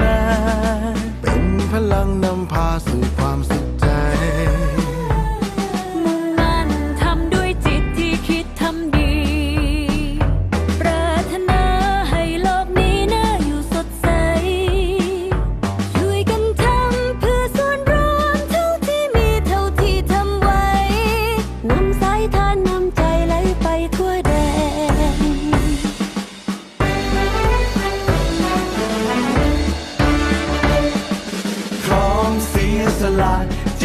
มาเป็นพลังนำพาสู่